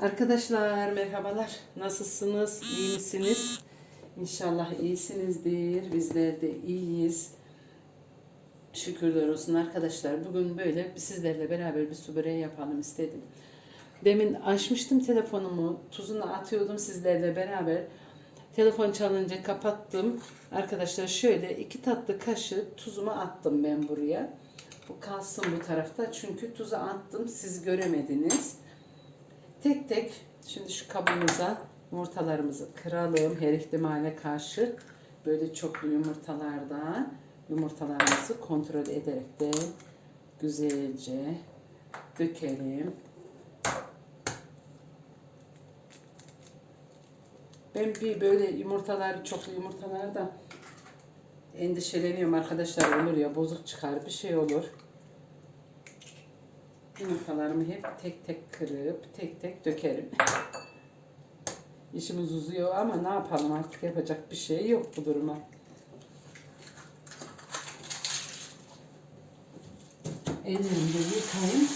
Arkadaşlar merhabalar. Nasılsınız? İyi misiniz? İnşallah iyisinizdir. Bizler de iyiyiz. Şükürler olsun arkadaşlar. Bugün böyle sizlerle beraber bir su böreği yapalım istedim. Demin açmıştım telefonumu. Tuzunu atıyordum sizlerle beraber. Telefon çalınca kapattım. Arkadaşlar şöyle iki tatlı kaşık tuzumu attım ben buraya. Bu kalsın bu tarafta. Çünkü tuzu attım. Siz göremediniz. Tek tek şimdi şu kabımıza yumurtalarımızı kıralım her ihtimale karşı. Böyle çoklu yumurtalardan yumurtalarımızı kontrol ederek de güzelce dökelim. Ben bir böyle yumurtalar, çoklu yumurtalarda endişeleniyorum arkadaşlar olur ya bozuk çıkar bir şey olur. Yumurtalarımı hep tek tek kırıp tek tek dökerim. İşimiz uzuyor ama ne yapalım artık yapacak bir şey yok bu duruma. Ellerimi de yıkayayım.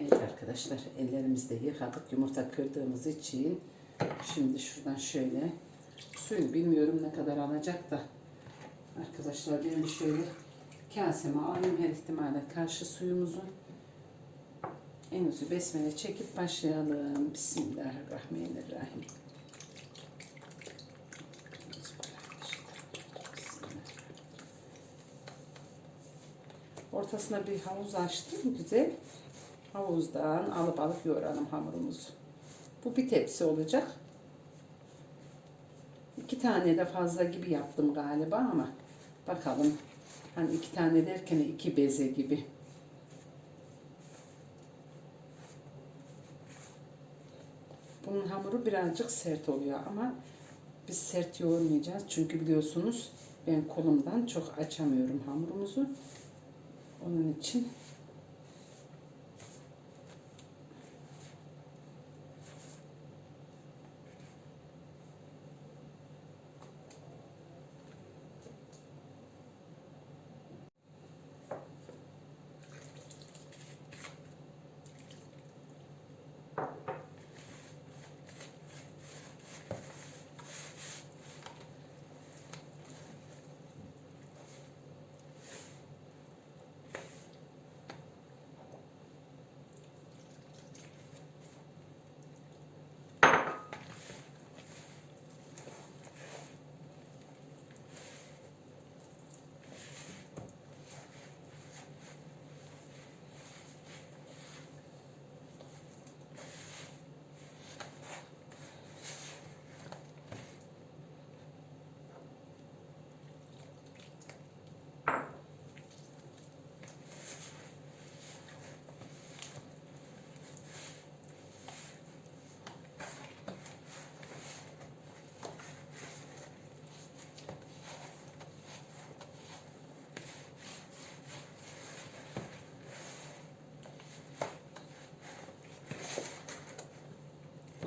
Evet arkadaşlar ellerimizi de yıkadık yumurta kırdığımız için. Şimdi şuradan şöyle suyu bilmiyorum ne kadar alacak da Arkadaşlar ben şöyle kaseme alayım her ihtimale karşı suyumuzu. En uzun besmele çekip başlayalım. Bismillahirrahmanirrahim. Ortasına bir havuz açtım güzel. Havuzdan alıp alıp yoğuralım hamurumuzu. Bu bir tepsi olacak. İki tane de fazla gibi yaptım galiba ama bakalım. Hani iki tane derken iki beze gibi. Bunun hamuru birazcık sert oluyor ama biz sert yoğurmayacağız. Çünkü biliyorsunuz ben kolumdan çok açamıyorum hamurumuzu. Onun için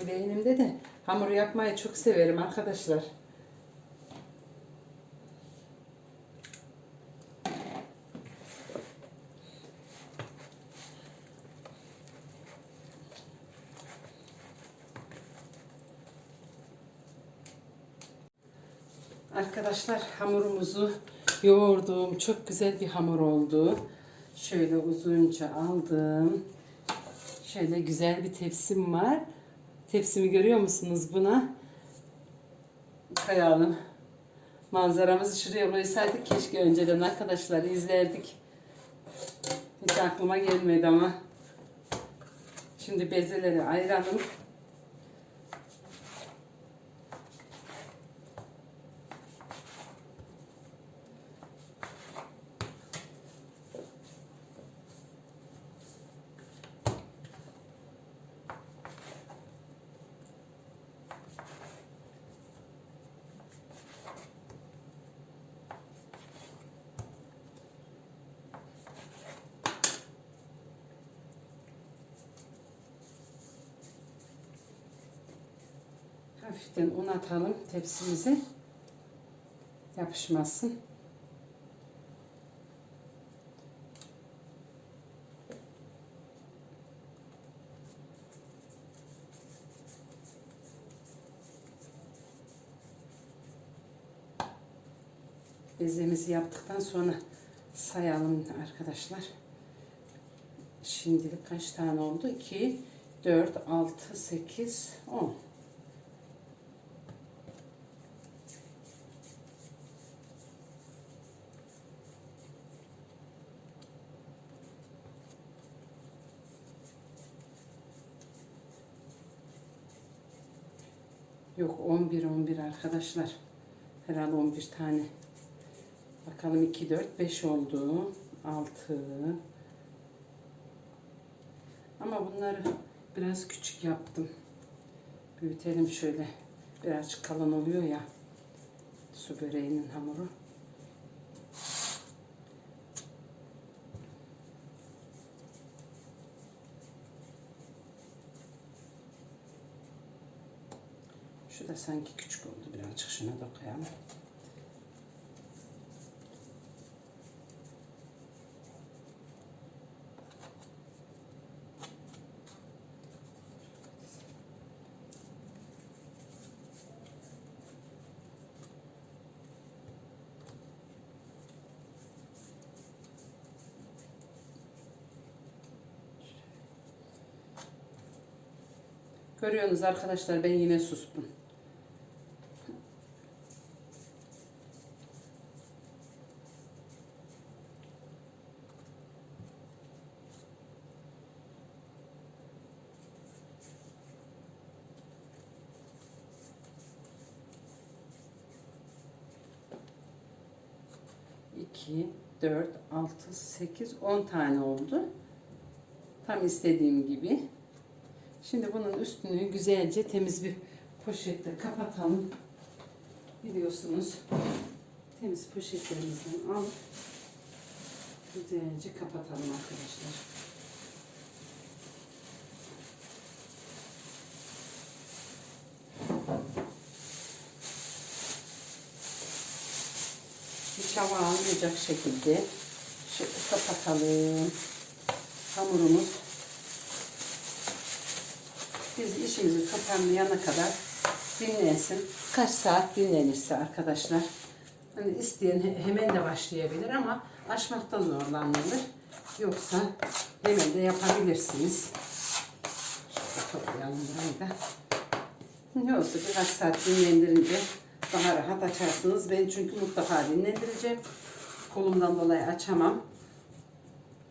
Bu beynimde de hamur yapmayı çok severim arkadaşlar. Arkadaşlar hamurumuzu yoğurdum. Çok güzel bir hamur oldu. Şöyle uzunca aldım. Şöyle güzel bir tepsim var. Tepsimi görüyor musunuz buna? Kayalım. Manzaramızı şuraya koysaydık keşke önceden arkadaşlar izlerdik. Hiç aklıma gelmedi ama. Şimdi bezeleri ayıralım. Hafiften un atalım tepsimize. Yapışmasın. bezemizi yaptıktan sonra sayalım arkadaşlar. Şimdilik kaç tane oldu? 2, 4, 6, 8, 10. 11 11 arkadaşlar. Herhalde 11 tane. Bakalım 2 4 5 oldu. 6 Ama bunları biraz küçük yaptım. Büyütelim şöyle. Birazcık kalın oluyor ya. Su böreğinin hamuru. Da sanki küçük oldu birazcık. Şuna da koyalım. Görüyorsunuz arkadaşlar ben yine sustum. İki, dört, altı, sekiz, on tane oldu. Tam istediğim gibi. Şimdi bunun üstünü güzelce temiz bir poşette kapatalım. Biliyorsunuz temiz poşetlerimizden alıp güzelce kapatalım arkadaşlar. Hiç almayacak şekilde şöyle kapatalım. Hamurumuz biz işimizi kapanmayana kadar dinlensin. Kaç saat dinlenirse arkadaşlar. Hani isteyen he- hemen de başlayabilir ama açmakta zorlanılır. Yoksa hemen de yapabilirsiniz. Şöyle toplayalım burayı da. Ne olsa birkaç saat dinlendirince daha rahat açarsınız. Ben çünkü mutlaka dinlendireceğim. Kolumdan dolayı açamam.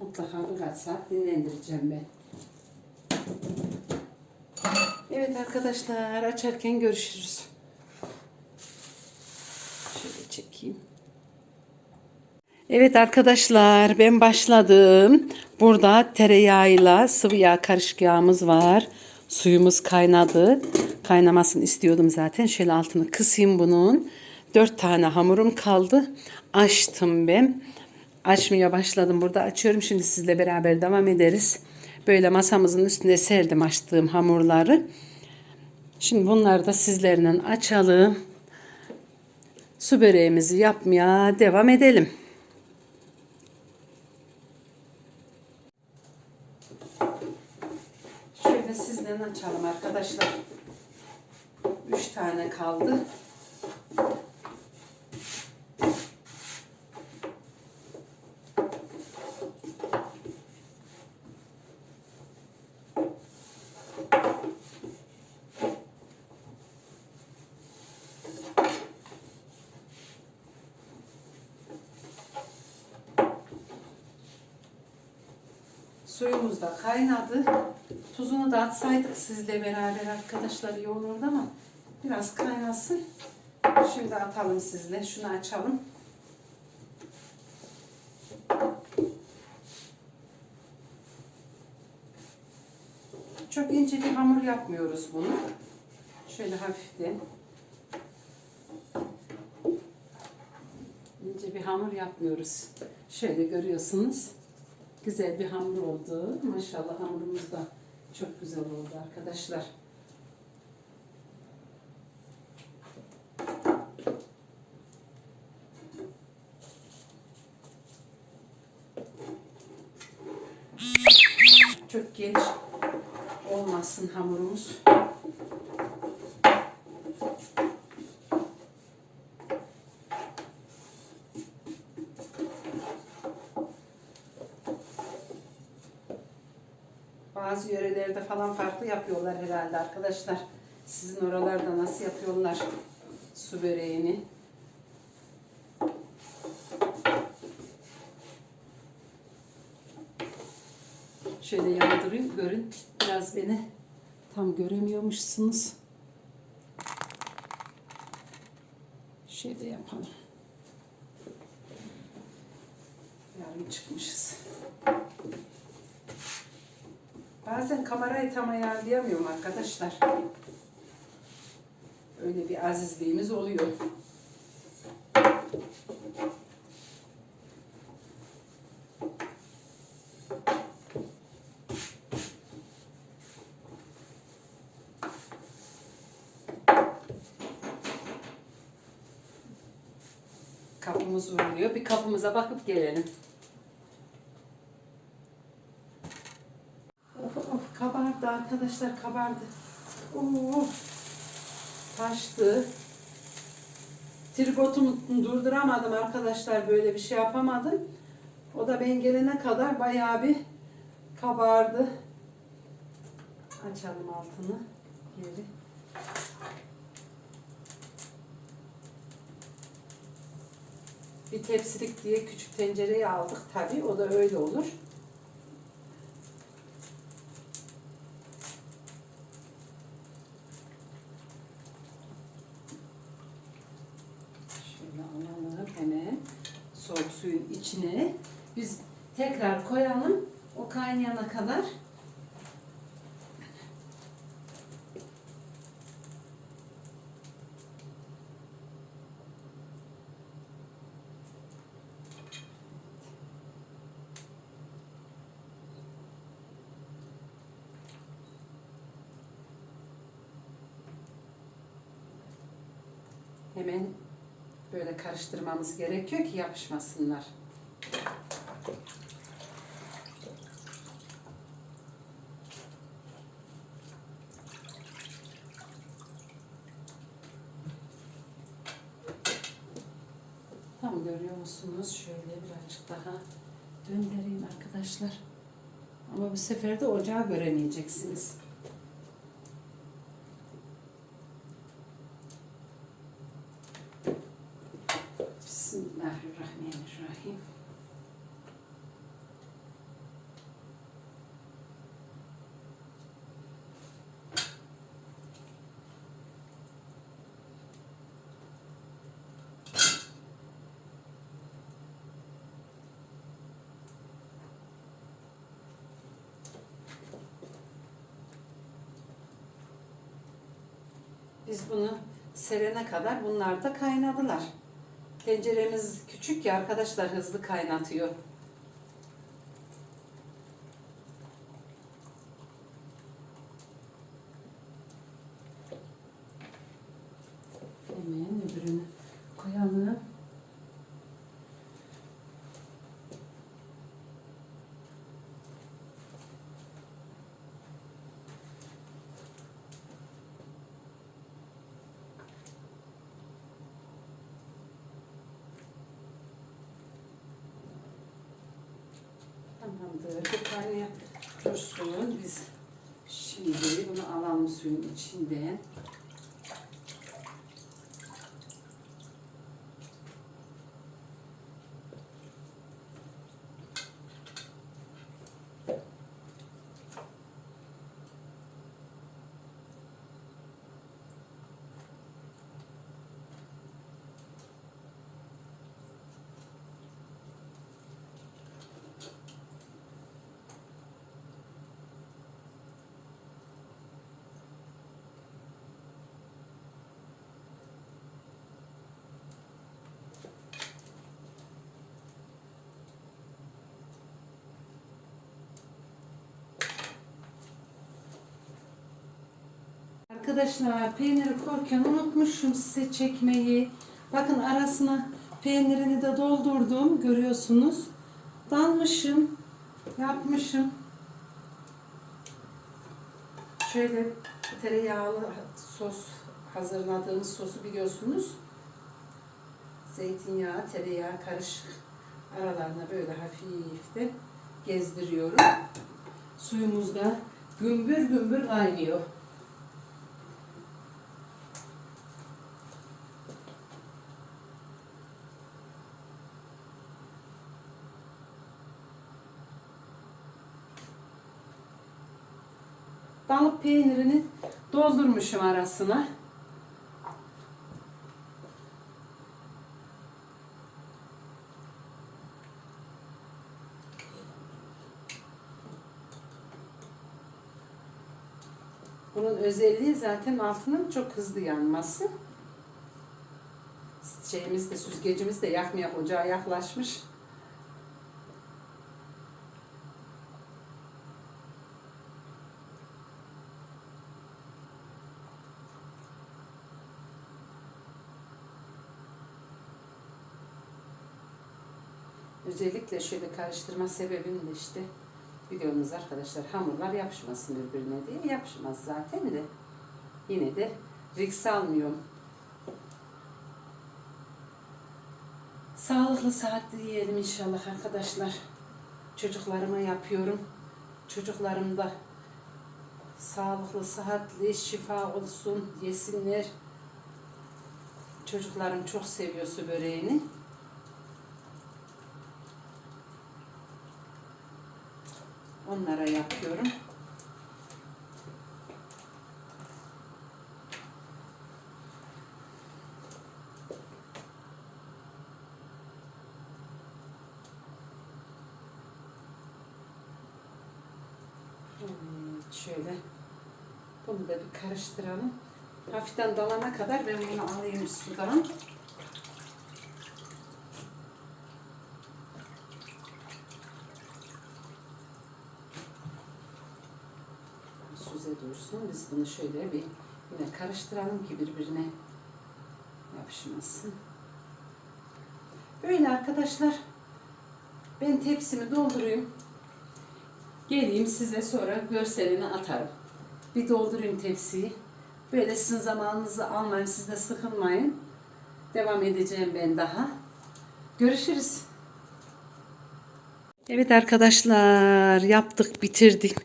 Mutlaka birkaç saat dinlendireceğim ben. Evet arkadaşlar açarken görüşürüz. Şöyle çekeyim. Evet arkadaşlar ben başladım. Burada tereyağıyla sıvı yağ karışık yağımız var. Suyumuz kaynadı. Kaynamasını istiyordum zaten. Şöyle altını kısayım bunun. Dört tane hamurum kaldı. Açtım ben. Açmaya başladım. Burada açıyorum. Şimdi sizle beraber devam ederiz. Böyle masamızın üstünde serdim açtığım hamurları. Şimdi bunları da sizlerle açalım. Su böreğimizi yapmaya devam edelim. Şöyle sizden açalım arkadaşlar. Üç tane kaldı. Suyumuz da kaynadı. Tuzunu da atsaydık sizle beraber arkadaşlar iyi olurdu ama biraz kaynasın. Şimdi atalım sizle. Şunu açalım. Çok ince bir hamur yapmıyoruz bunu. Şöyle hafiften ince bir hamur yapmıyoruz. Şöyle görüyorsunuz. Güzel bir hamur oldu. Maşallah hamurumuz da çok güzel oldu arkadaşlar. Çok genç olmasın hamurumuz. Bazı yörelerde falan farklı yapıyorlar herhalde arkadaşlar. Sizin oralarda nasıl yapıyorlar su böreğini? Şöyle yandırayım görün. Biraz beni tam göremiyormuşsunuz. Şöyle yapalım. Yarın çıkmışız. Bazen kamerayı tam ayarlayamıyorum arkadaşlar. Öyle bir azizliğimiz oluyor. Kapımız vuruluyor. Bir kapımıza bakıp gelelim. Arkadaşlar kabardı. Of. Taştı. Tripodumu durduramadım arkadaşlar böyle bir şey yapamadım. O da ben gelene kadar bayağı bir kabardı. Açalım altını. Geri. Bir tepsilik diye küçük tencereyi aldık tabi o da öyle olur. Şöyle alalım hemen soğuk suyun içine. Biz tekrar koyalım o kaynayana kadar. Hemen böyle karıştırmamız gerekiyor ki yapışmasınlar. Tam görüyor musunuz? Şöyle birazcık daha döndüreyim arkadaşlar. Ama bu sefer de ocağı göremeyeceksiniz. Bismillahirrahmanirrahim. Biz bunu serene kadar bunlar da kaynadılar. Tenceremiz küçük ya arkadaşlar hızlı kaynatıyor. Hemen öbürünü koyalım. Bu kaynaya dursun. Biz şimdi bunu alalım suyun içinden. Arkadaşlar peyniri korken unutmuşum size çekmeyi. Bakın arasına peynirini de doldurdum görüyorsunuz. Dalmışım. Yapmışım. Şöyle tereyağlı sos hazırladığımız sosu biliyorsunuz. Zeytinyağı, tereyağı karışık aralarına böyle hafif de gezdiriyorum. Suyumuz da gümbür gümbür kaynıyor. Balık peynirini doldurmuşum arasına. Bunun özelliği zaten altının çok hızlı yanması. Şeyimiz de süzgecimiz de yakmaya ocağa yaklaşmış. Özellikle şöyle karıştırma sebebim de işte biliyorsunuz arkadaşlar hamurlar yapışmasın birbirine diye yapışmaz zaten de yine de risk almıyorum. Sağlıklı saatli yiyelim inşallah arkadaşlar. Çocuklarıma yapıyorum. Çocuklarım da sağlıklı, sıhhatli, şifa olsun, yesinler. Çocuklarım çok seviyor su böreğini. Onlara yapıyorum. Evet, şöyle bunu da bir karıştıralım. Hafiften dalana kadar ben bunu alayım sudan. Süze dursun. Biz bunu şöyle bir yine karıştıralım ki birbirine yapışmasın. Böyle arkadaşlar. Ben tepsimi doldurayım. Geleyim size sonra görselini atarım. Bir doldurayım tepsiyi. Böyle sizin zamanınızı almayın. Siz de sıkılmayın. Devam edeceğim ben daha. Görüşürüz. Evet arkadaşlar yaptık bitirdik.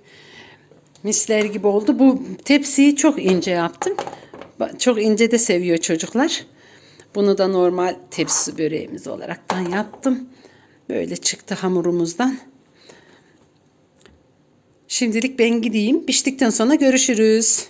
Misler gibi oldu. Bu tepsiyi çok ince yaptım. Çok ince de seviyor çocuklar. Bunu da normal tepsi böreğimiz olaraktan yaptım. Böyle çıktı hamurumuzdan. Şimdilik ben gideyim. Piştikten sonra görüşürüz.